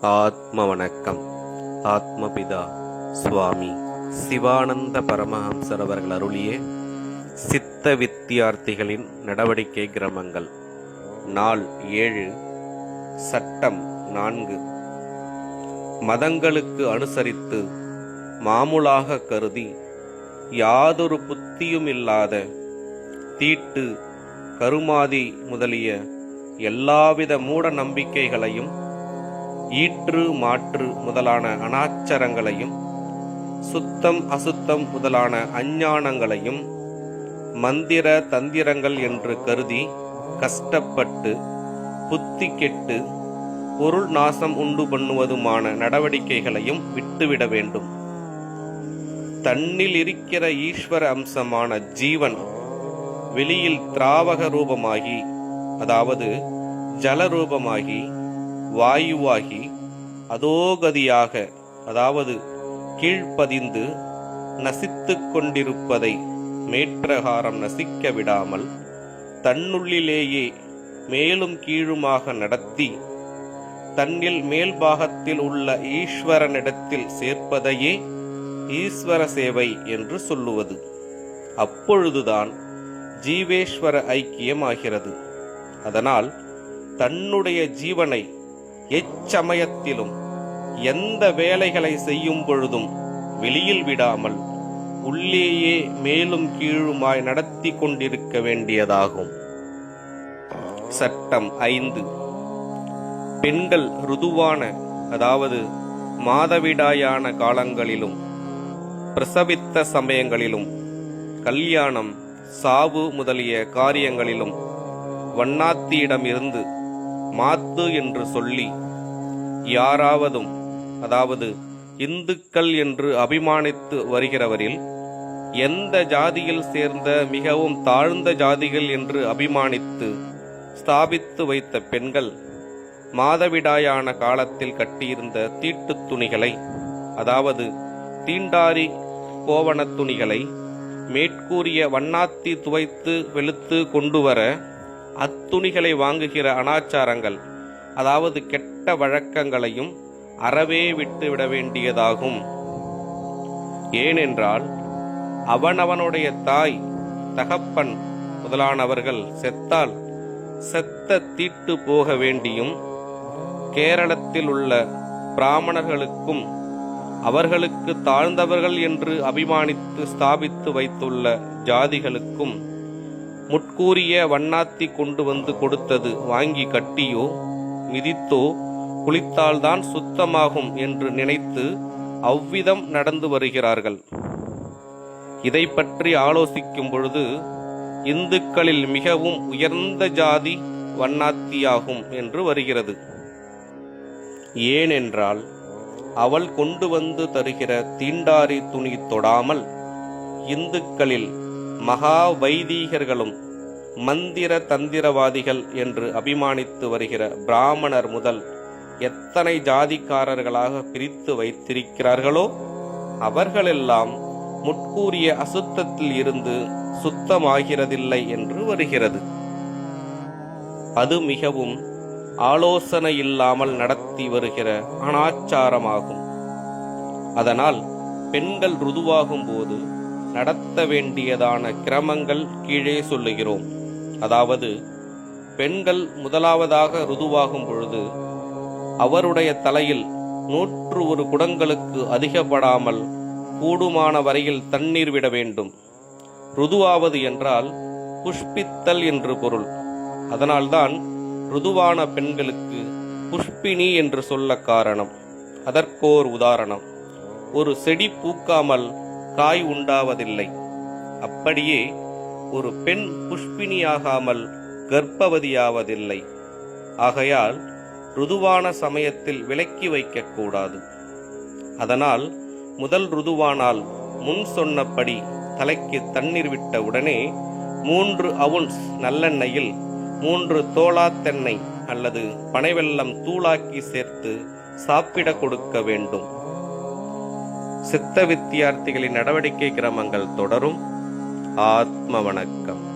ஆத்ம வணக்கம் ஆத்மபிதா. சுவாமி சிவானந்த பரமஹம்சர் அவர்கள் அருளிய சித்த வித்தியார்த்திகளின் நடவடிக்கை கிரமங்கள். நாள் ஏழு சட்டம் நான்கு. மதங்களுக்கு அனுசரித்து மாமூலாக கருதி யாதொரு புத்தியும் இல்லாத தீட்டு கருமாதி முதலிய எல்லாவித மூட நம்பிக்கைகளையும் ஈற்று மாற்று முதலான அனாச்சரங்களையும் சுத்தம் அசுத்தம் முதலான அஞ்ஞானங்களையும் மந்திர தந்திரங்கள் என்று கருதி கஷ்டப்பட்டு புத்தி கெட்டு பொருள் நாசம் உண்டு பண்ணுவதுமான நடவடிக்கைகளையும் விட்டுவிட வேண்டும். தன்னில் இருக்கிற ஈஸ்வர அம்சமான ஜீவன் வெளியில் திராவக ரூபமாகி அதாவது ஜல ரூபமாகி வாயுவாகி அதோகதியாக அதாவது கீழ்ப்பதிந்து நசித்து கொண்டிருப்பதை மேற்றகாரம் நசிக்க விடாமல் தன்னுள்ளிலேயே மேலும் கீழுமாக நடத்தி தன்னில் மேல்பாகத்தில் உள்ள ஈஸ்வரனிடத்தில் சேர்ப்பதையே ஈஸ்வர சேவை என்று சொல்லுவது. அப்பொழுதுதான் ஜீவேஸ்வர ஐக்கியமாகிறது. அதனால் தன்னுடைய ஜீவனை எச்சமயத்திலும் எந்த வேலைகளை செய்யும் பொழுதும் வெளியில் விடாமல் உள்ளேயே மேலும் கீழுமாய் நடத்தி கொண்டிருக்க வேண்டியதாகும். சட்டம் ஐந்து. பெண்கள் ருதுவான அதாவது மாதவிடாயான காலங்களிலும் பிரசவித்த சமயங்களிலும் கல்யாணம் சாவு முதலிய காரியங்களிலும் வண்ணாத்தியிடமிருந்து மாத்து என்று சொல்லி யாராவதும் அதாவது இந்துக்கள் என்று அபிமானித்து வருகிறவரில் எந்த ஜாதியில் சேர்ந்த மிகவும் தாழ்ந்த ஜாதிகள் என்று அபிமானித்து ஸ்தாபித்து வைத்த பெண்கள் மாதவிடாயான காலத்தில் கட்டியிருந்த தீட்டுத் துணிகளை அதாவது தீண்டாரி கோவணத் துணிகளை மேற்கூறிய வண்ணாத்தி துவைத்து வெளுத்து கொண்டு வர அத்துணிகளை வாங்குகிற அனாச்சாரங்கள் அதாவது கெட்ட வழக்கங்களையும் அறவே விட்டுவிட வேண்டியதாகும். ஏனென்றால் அவனவனுடைய தாய் தகப்பன் முதலானவர்கள் செத்தால் செத்த தீட்டு போக வேண்டியும் கேரளத்தில் உள்ள பிராமணர்களுக்கும் அவர்களுக்கு தாழ்ந்தவர்கள் என்று அபிமானித்து ஸ்தாபித்து வைத்துள்ள ஜாதிகளுக்கும் முட்கூறிய வண்ணாத்தி கொண்டு வந்து கொடுத்தது வாங்கி கட்டியோ மிதித்தோ குளித்தால்தான் சுத்தமாகும் என்று நினைத்து அவ்விதம் நடந்து வருகிறார்கள். இதை பற்றி ஆலோசிக்கும் பொழுது இந்துக்களில் மிகவும் உயர்ந்த ஜாதி வண்ணாத்தியாகும் என்று வருகிறது. ஏனென்றால் அவள் கொண்டு வந்து தருகிற தீண்டாரி துணி தொடாமல் இந்துக்களில் மகா வைதீகர்களும் மந்திர தந்திரவாதிகள் என்று அபிமானித்து வருகிற பிராமணர் முதல் எத்தனை ஜாதிக்காரர்களாக பிரித்து வைத்திருக்கிறார்களோ அவர்களெல்லாம் முட்கூறிய அசுத்தத்தில் இருந்து சுத்தமாகிறதில்லை என்று வருகிறது. அது மிகவும் ஆலோசனை இல்லாமல் நடத்தி வருகிற அனாச்சாரமாகும். அதனால் பெண்கள் ருதுவாகும் போது நடத்த வேண்டியதான கிரமங்கள் கீழே சொல்லுகிறோம். அதாவது பெண்கள் முதலாவதாக ருதுவாகும் பொழுது அவருடைய தலையில் நூற்று ஒரு குடங்களுக்கு அதிகப்படாமல் கூடுமான வரையில் தண்ணீர் விட வேண்டும். ருதுவாவது என்றால் புஷ்பித்தல் என்று பொருள். அதனால்தான் ருதுவான பெண்களுக்கு புஷ்பினி என்று சொல்ல காரணம். அதற்கோர் உதாரணம். ஒரு செடி பூக்காமல் காய் உண்டாவதில்லை. அப்படியே ஒரு பெண் புஷ்பினியாகாமல் கர்ப்பவதியாவதில்லை. ஆகையால் ருதுவான சமயத்தில் விலக்கி வைக்கக்கூடாது அதனால் முதல் ருதுவானால் முன் சொன்னபடி தலைக்கு தண்ணீர் விட்ட உடனே மூன்று அவுன்ஸ் நல்லெண்ணெயில் மூன்று தோளாத்தெண்ணெய் அல்லது பனைவெல்லம் தூளாக்கி சேர்த்து சாப்பிட கொடுக்க வேண்டும். சித்த வித்தியார்த்திகளின் நடவடிக்கை கிரமங்கள் தொடரும். ஆத்ம வணக்கம்.